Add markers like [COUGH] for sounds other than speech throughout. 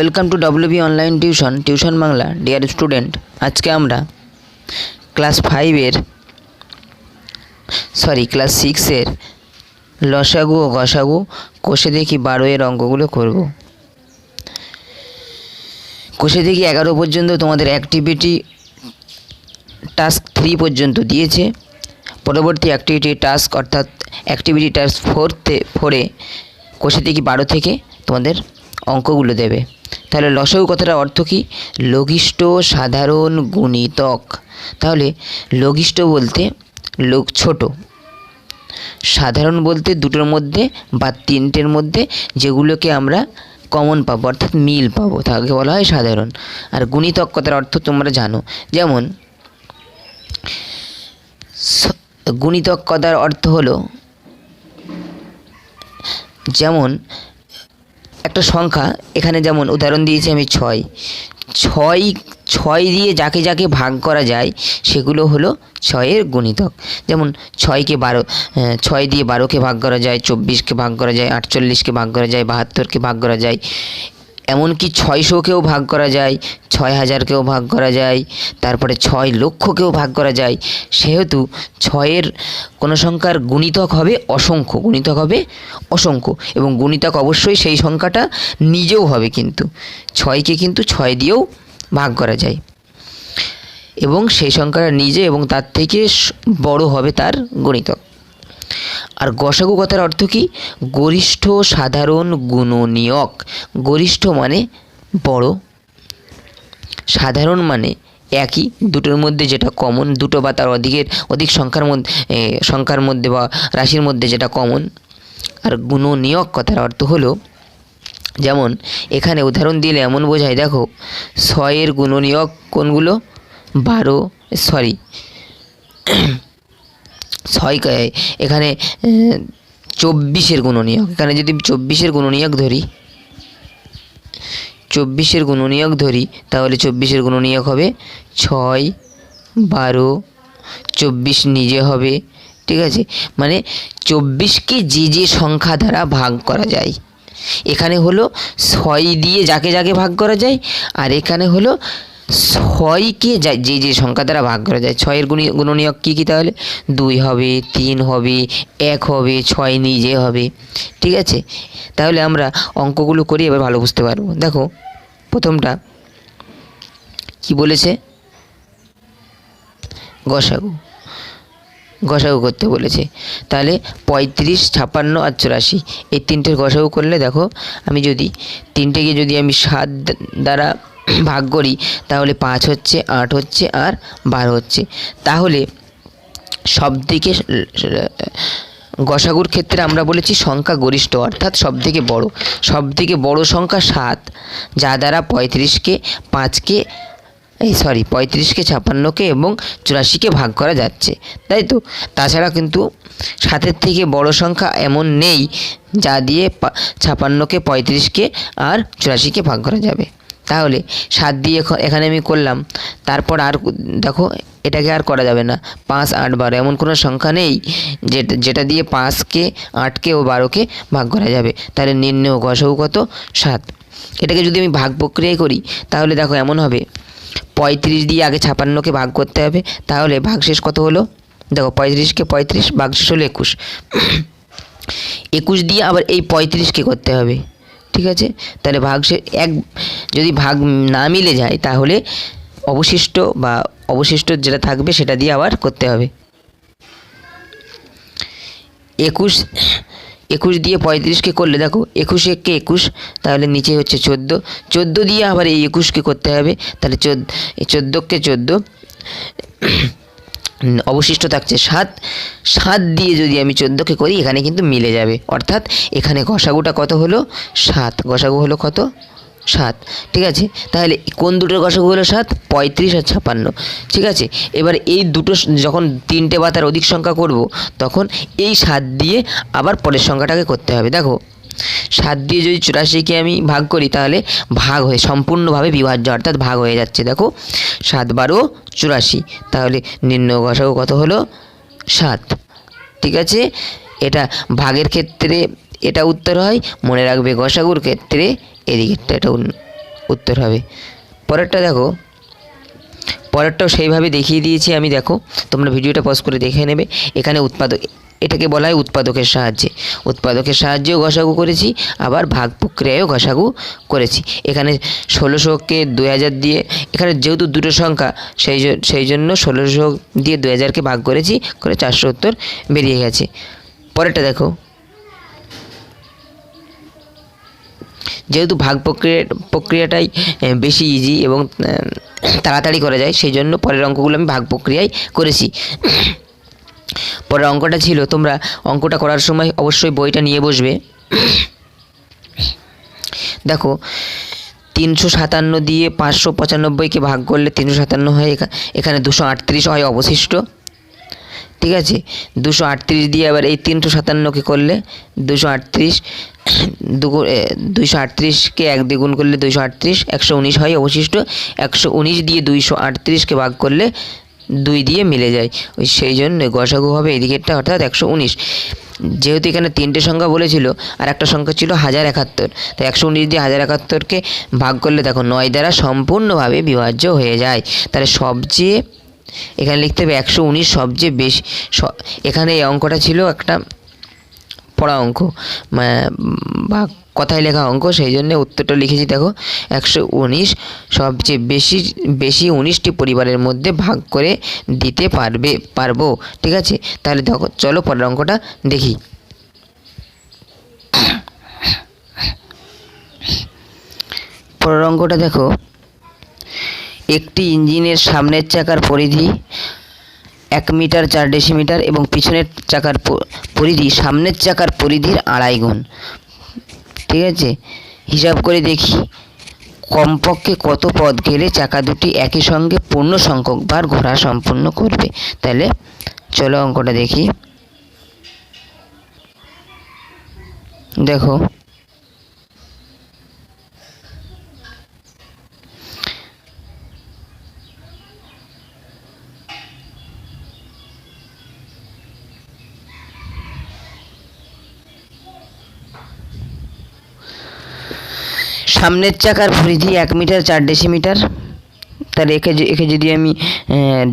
Welcome to WB online tuition tuition Bangla dear student আজকে আমরা class ফাইভের sorry class সিক্সের লসাগু ও গসাগু কোষে দেখি বারো এর অঙ্কগুলো করব। কোষে দেখি এগারো পর্যন্ত তোমাদের অ্যাক্টিভিটি টাস্ক থ্রি পর্যন্ত দিয়েছে। পরবর্তী অ্যাক্টিভিটি টাস্ক অর্থাৎ অ্যাক্টিভিটি টাস্ক ফোরতে ফোরে কোষে দেখি বারো থেকে তোমাদের অঙ্কগুলো দেবে। তাহলে লসাগু কথাটার অর্থ কী? লঘিষ্ঠ, সাধারণ, গুণিতক। তাহলে লঘিষ্ঠ বলতে লোক ছোট। সাধারণ বলতে দুটোর মধ্যে বা তিনটের মধ্যে যেগুলোকে আমরা কমন পাবো, অর্থাৎ মিল পাবো, তাকে বলা হয় সাধারণ। আর গুণিতক কথার অর্থ তোমরা জানো। যেমন গুণিতক কথার অর্থ হলো, যেমন একটা সংখ্যা, এখানে যেমন উদাহরণ দিয়েছি আমি ছয়। ছয় ছয় দিয়ে যাকে যাকে ভাগ করা যায়, সেগুলো হলো ছয়ের গুণিতক। যেমন ছয়কে বারো ছয় দিয়ে বারোকে ভাগ করা যায়, চব্বিশকে ভাগ করা যায়, আটচল্লিশকে ভাগ করা যায়, বাহাত্তরকে ভাগ করা যায়। এমনকি ছয়শোকেও ভাগ করা যায় ছয় হাজারকেও ভাগ করা যায়, তারপরে ছয় লক্ষকেও ভাগ করা যায়। সেহেতু ছয়ের কোনো সংখ্যার গুণিতক হবে অসংখ্য, গুণিতক হবে অসংখ্য। এবং গুণিতক অবশ্যই সেই সংখ্যাটা নিজেও হবে কিন্তু। ছয়কে কিন্তু ছয় দিয়েও ভাগ করা যায়। এবং সেই সংখ্যাটা নিজে এবং তার থেকে বড় হবে তার গণিতক। আর গসাগু কথার অর্থ কি? গরিষ্ঠ সাধারণ গুণনীয়ক। গরিষ্ঠ মানে বড়। সাধারণ মানে একই। দুটোর মধ্যে যেটা কমন দুটো বা তার অধিকের, অধিক সংখ্যার মধ্যে সংখ্যার মধ্যে বা রাশির মধ্যে যেটা কমন আর গুণনীয়ক কথার অর্থ হলো, যেমন, এখানে উদাহরণ দিলে এমন বোঝায়, দেখো, ছয়ের গুণনীয়ক কোনগুলো? বারো সরি ছয় এখানে চব্বিশের গুণনীয়ক। এখানে যদি চব্বিশের গুণনীয়ক ধরি, চব্বিশের গুণনীয়ক ধরি, তাহলে চব্বিশের গুণনীয়ক হবে ছয় বারো। চব্বিশ নিজে হবে, ঠিক আছে? মানে চব্বিশকে যে যে সংখ্যা দ্বারা ভাগ করা যায়। এখানে হলো ছয় দিয়ে যাকে যাকে ভাগ করা যায়, আর এখানে হলো ছয়কে যা- যে যে সংখ্যা দ্বারা ভাগ করা যায়, ছয়ের গুণী, গুণনীয়ক কী কী তাহলে? দুই হবে, তিন হবে, এক হবে, ছয় নিজে হবে। ঠিক আছে? তাহলে আমরা অঙ্কগুলো করি, এবার ভালো বুঝতে পারব। দেখো, প্রথমটা কি বলেছে? গসাগু। গসাগু করতে বলেছে। তাহলে পঁয়ত্রিশ ছাপান্ন আর চুরাশি। এই তিনটের গসাগু করলে দেখো, আমি যদি, তিনটেকে যদি আমি সাত দ্বারা [CLEARS THROAT] ভাগ করি, তাহলে পাঁচ হচ্ছে, আট হচ্ছে আর বারো হচ্ছে। তাহলে সব দিকে গসাগুর ক্ষেত্রে আমরা বলেছি সংখ্যা গরিষ্ঠ, অর্থাৎ সব থেকে বড়। সব থেকে বড় সংখ্যা সাত, যা দ্বারা পঁয়ত্রিশকে পাঁচকে, এই সরি, পঁয়ত্রিশকে ছাপান্নকে এবং চুরাশিকে ভাগ করা যাচ্ছে। তাই তো? তাছাড়া কিন্তু সাতের থেকে বড় সংখ্যা এমন নেই, যা দিয়ে ছাপান্নকে পঁয়ত্রিশকে আর চুরাশিকে ভাগ করা যাবে। তাহলে সাত দিয়ে এখানে আমি করলাম। তারপর আর দেখো, এটাকে আর করা যাবে না। পাঁচ, আট, বারো, এমন কোনো সংখ্যা নেই যেটা যেটা দিয়ে পাঁচকে আটকে ও বারোকে ভাগ করা যাবে। তাহলে নির্ণয় গসাগু কত? সাত। এটাকে যদি আমি ভাগ প্রক্রিয়ায় করি, তাহলে দেখো এমন হবে। পঁয়ত্রিশ দিয়ে আগে ছাপান্নকে ভাগ করতে হবে। তাহলে ভাগশেষ কত হলো? দেখো পঁয়ত্রিশকে পঁয়ত্রিশ, ভাগশেষ হলো একুশ। [CLEARS THROAT] একুশ দিয়ে আবার এই পঁয়ত্রিশকে করতে হবে। ঠিক আছে? তাহলে ভাগশেষ এক, যদি ভাগ না মিলে যায়, তাহলে অবশিষ্ট বা অবশিষ্ট যেটা থাকবে সেটা দিয়ে আবার করতে হবে। একুশ একুশ দিয়ে পঁয়ত্রিশকে করলে, দেখো, একুশ এককে একুশ, তাহলে নিচে হচ্ছে চোদ্দ। চোদ্দ দিয়ে আবার এই একুশকে করতে হবে, তাহলে চোদ্দ চোদ্দোকে চোদ্দ অবশিষ্ট থাকছে। সাত সাত দিয়ে যদি আমি চোদ্দোকে করি, এখানে কিন্তু মিলে যাবে। অর্থাৎ এখানে গসাগুটা কত হলো? সাত। গসাগু হলো কত? সাত। ঠিক আছে? তাহলে কোন দুটোর গসাগু হলো সাত? পঁয়ত্রিশ আর ছাপান্ন ঠিক আছে? এবার এই দুটো যখন তিনটে বা তার অধিক সংখ্যা করব, তখন এই সাত দিয়ে আবার পরের সংখ্যাটাকে করতে হবে। দেখো সাত দিয়ে যদি চুরাশিকে আমি ভাগ করি তাহলে ভাগ হয়ে, সম্পূর্ণভাবে বিভাজ্য, অর্থাৎ ভাগ হয়ে যাচ্ছে। দেখো, সাত বারো চুরাশি, তাহলে নিম্ন গসাগু কত হলো? সাত। ঠিক আছে? এটা ভাগের ক্ষেত্রে এটা উত্তর হয়, মনে রাখবে গসাগুর ক্ষেত্রে এদিকেরটা এটা উত্তর হবে। পরেরটা দেখো, পরেরটাও সেইভাবে দেখিয়ে দিয়েছি আমি, দেখো, তোমরা ভিডিওটা পজ করে দেখে নেবে। এখানে উৎপাদক এটাকে বলা হয় উৎপাদকের সাহায্যে। উৎপাদকের সাহায্যেও ঘষাগু করেছি, আবার ভাগ প্রক্রিয়ায়ও ঘষাগু করেছি। এখানে ষোলোশোকে দুই হাজার দিয়ে, এখানে যেহেতু দুটো সংখ্যা, সেই সেই জন্য ষোলোশো দিয়ে দুই হাজারকে ভাগ করেছি, করে চারশো উত্তর বেরিয়ে গেছে। পরেরটা দেখো। যেহেতু ভাগ প্রক্রিয়া, প্রক্রিয়াটাই বেশি ইজি এবং তাড়াতাড়ি করা যায়, সেই জন্য পরের অঙ্কগুলো আমি ভাগ প্রক্রিয়ায় করেছি। পরের অঙ্কটা ছিল, তোমরা অঙ্কটা করার সময় অবশ্যই বইটা নিয়ে বসবে। দেখো, তিনশো সাতান্ন দিয়ে পাঁচশো পঁচানব্বইকে ভাগ করলে তিনশো সাতান্ন হয়, এখা- এখানে দুশো আটত্রিশ হয় অবশিষ্ট। ঠিক আছে? দুশো আটত্রিশ দিয়ে আবার এই তিনশো সাতান্নকে করলে দুশো আটত্রিশ দুগুণ দুইশো আটত্রিশকে এক দ্বিগুণ করলে দুইশো আটত্রিশ, একশো উনিশ হয় অবশিষ্ট। একশো উনিশ দিয়ে দুইশো আটত্রিশকে ভাগ করলে দুই দিয়ে মিলে যায়। ওই সেই জন্য গসাগু হবে এদিকেরটা অর্থাৎ একশো উনিশ। যেহেতু এখানে তিনটে সংখ্যা বলেছিল, আর একটা সংখ্যা ছিল হাজার একাত্তর। তো একশো উনিশ দিয়ে হাজার একাত্তরকে ভাগ করলে দেখো নয় দ্বারা সম্পূর্ণভাবে বিভাজ্য হয়ে যায়। তাহলে সবচেয়ে, এখানে লিখতে হবে একশো উনিশ সবচেয়ে বেশি এখানে এই অঙ্কটা ছিল একটা পড়া অঙ্ক বা কথায় লেখা অঙ্ক, সেই জন্য উত্তরটা লিখেছি, দেখো, একশো উনিশ সবচেয়ে বেশি বেশি উনিশটি পরিবারের মধ্যে ভাগ করে দিতে পারবে, পারব, ঠিক আছে? তাহলে দেখো, চলো পরের অঙ্কটা দেখি। পরের অঙ্কটা দেখো, একটি ইঞ্জিনের সামনের চাকার পরিধি এক মিটার চার ডেসিমিটার এবং পিছনের চাকার পরিধি, সামনের চাকার পরিধির আড়াই গুণ। ঠিক আছে? হিসাব করে দেখি। কমপক্ষে কত পথ গেলে চাকা দুটি একই সঙ্গে পূর্ণ সংখ্যক বার ঘোরা সম্পূর্ণ করবে? তাহলে চলো অঙ্কটা দেখি। দেখো। সামনের চাকার পরিধি এক মিটার, চার ডেসিমিটার। তাহলে একে একে যদি আমি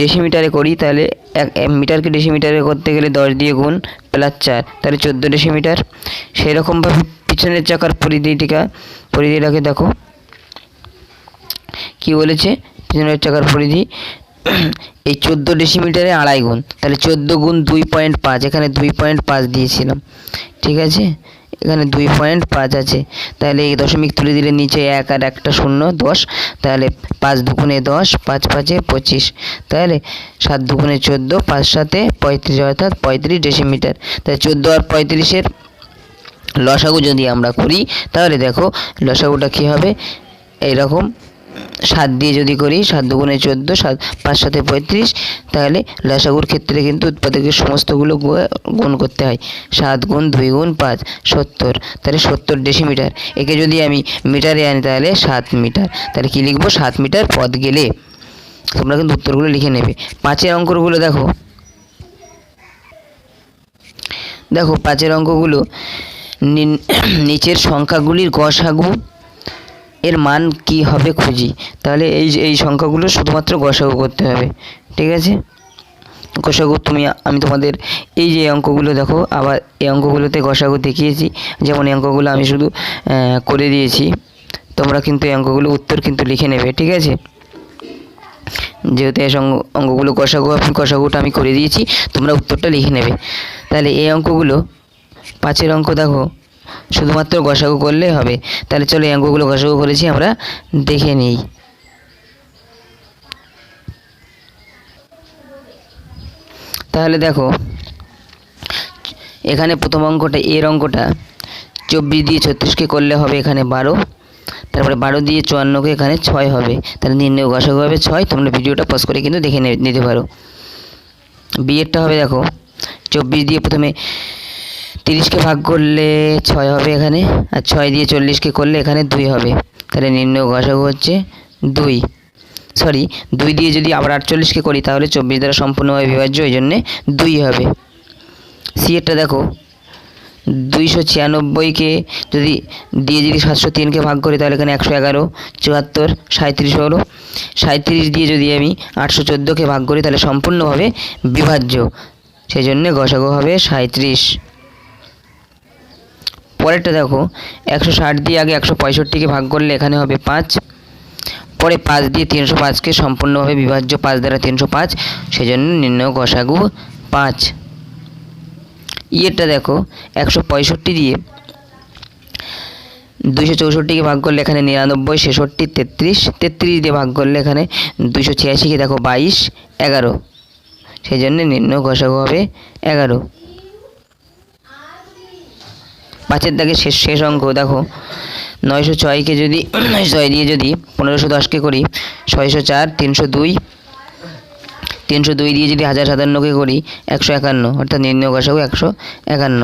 ডেসিমিটারে করি, তাহলে এক মিটারকে ডেসিমিটারে করতে গেলে দশ দিয়ে গুণ প্লাস চার, তাহলে চোদ্দ ডেসিমিটার। সেরকমভাবে পিছনের চাকার পরিধিটিকা, পরিধিটাকে দেখো। কি বলেছে? পিছনের চাকার পরিধি, এই চোদ্দ ডেসিমিটারে আড়াই গুণ। তাহলে চোদ্দ গুণ দুই পয়েন্ট পাঁচ, এখানে দুই পয়েন্ট পাঁচ দিয়েছিলাম। ঠিক আছে? এখানে দুই পয়েন্ট পাঁচ আছে। তাহলে এই দশমিক তুলে দিলে নিচে এক আর একটা শূন্য দশ। তাহলে পাঁচ দুগুণে দশ, পাঁচ পাঁচে পঁচিশ। তাহলে সাত দুগুণে চোদ্দ, পাঁচ সাথে পঁয়ত্রিশ অর্থাৎ পঁয়ত্রিশ ডেসিমিটার তাহলে চোদ্দ আর পঁয়ত্রিশের লসাগু যদি আমরা করি, তাহলে দেখো লসাগুটা কী হবে? এইরকম সাত দিয়ে যদি করি, সাত দুগুণে চোদ্দ, সাত, পাঁচ সাথে পঁয়ত্রিশ, তাহলে লসাগুর ক্ষেত্রে কিন্তু উৎপাদকের সমস্তগুলো গুণ করতে হয়। সাত গুণ দুই গুণ পাঁচ, সত্তর, তাহলে সত্তর ডেসিমিটার একে যদি আমি মিটারে আনি, তাহলে সাত মিটার তাহলে কী লিখব? সাত মিটার পথ গেলে তোমরা কিন্তু উত্তরগুলো লিখে নেবে। পাঁচের অঙ্কগুলো দেখো। দেখো, পাঁচের অঙ্কগুলো [CLEARS THROAT] নিচের সংখ্যাগুলির গসাগু এর মান কি হবে খুঁজি। তাহলে এই এই সংখ্যাগুলো শুধুমাত্র গসাগু করতে হবে, ঠিক আছে? গসাগু, তুমি, আমি তোমাদের এই যে অঙ্কগুলো দেখো, আবার এই অঙ্কগুলোতে গসাগু দেখিয়েছি, যেমন এই অঙ্কগুলো আমি শুধু করে দিয়েছি, তোমরা কিন্তু এই অঙ্কগুলো উত্তর কিন্তু লিখে নেবে, ঠিক আছে? যেহেতু এই অঙ্কগুলো আপনি কষাগুটা আমি করে দিয়েছি, তোমরা উত্তরটা লিখে নেবে। তাহলে এই অঙ্কগুলো, পাঁচের অঙ্ক দেখো শুধুমাত্র গসাগু করলে হবে। তাহলে চলো এই অঙ্কগুলো গসাগু করেছি, আমরা দেখে নিই। তাহলে দেখো, এখানে প্রথম অঙ্কটা এর অঙ্কটা। চব্বিশ দিয়ে ছত্রিশকে করলে হবে এখানে বারো। তারপরে বারো দিয়ে চুয়ান্নকে এখানে ছয় হবে। তাহলে নির্ণয় গসাগু হবে ছয়, তোমরা ভিডিওটা পজ করে কিন্তু দেখে নিতে পারো। বিয়েরটা হবে দেখো, চব্বিশ দিয়ে প্রথমে তিরিশকে ভাগ করলে ছয় হবে এখানে, আর ছয় দিয়ে চল্লিশকে করলে এখানে দুই হবে। তাহলে নির্ণয় গসাগু হচ্ছে দুই। সরি দুই দিয়ে যদি আবার আটচল্লিশকে করি, তাহলে চব্বিশ দ্বারা সম্পূর্ণভাবে বিভাজ্য ওই জন্যে দুই হবে। সি এরটা দেখো। দুইশো ছিয়ানব্বইকে যদি দিয়ে যদি সাতশো তিনকে ভাগ করি, তাহলে এখানে একশো এগারো, চুয়াত্তর সাঁত্রিশ হলো। সাঁত্রিশ দিয়ে যদি আমি আটশো চোদ্দোকে ভাগ করি, তাহলে সম্পূর্ণভাবে বিভাজ্য। সেই জন্যে গসাগু হবে সাঁত্রিশ পরেরটা দেখো, একশো ষাট দিয়ে আগে একশো পঁয়ষট্টিকে ভাগ করলে এখানে হবে পাঁচ। পরে পাঁচ দিয়ে তিনশো পাঁচকে সম্পূর্ণভাবে বিভাজ্য পাঁচ দ্বারা তিনশো পাঁচ, সেজন্য নির্ণয় গসাগু পাঁচ। ইয়েরটা দেখো, একশো পঁয়ষট্টি দিয়ে দুইশো চৌষট্টিকে ভাগ করলে এখানে নিরানব্বই, ছেষট্টি, তেত্রিশ তেত্রিশ দিয়ে ভাগ করলে এখানে দুইশো ছিয়াশিকে দেখো বাইশ, এগারো। সেই জন্য নিম্ন গসাগু হবে এগারো। পাঁচের দাগে শেষ শেষ অঙ্ক, দেখো। নয়শো ছয়কে যদি, [CLEARS THROAT] ছয় দিয়ে যদি পনেরোশো দশকে করি, ছয়শো চার, তিনশো দুই তিনশো দুই দিয়ে যদি হাজার সাতান্নকে করি, একশো একান্ন, অর্থাৎ নির্ণয় গসাগু একশো একান্ন।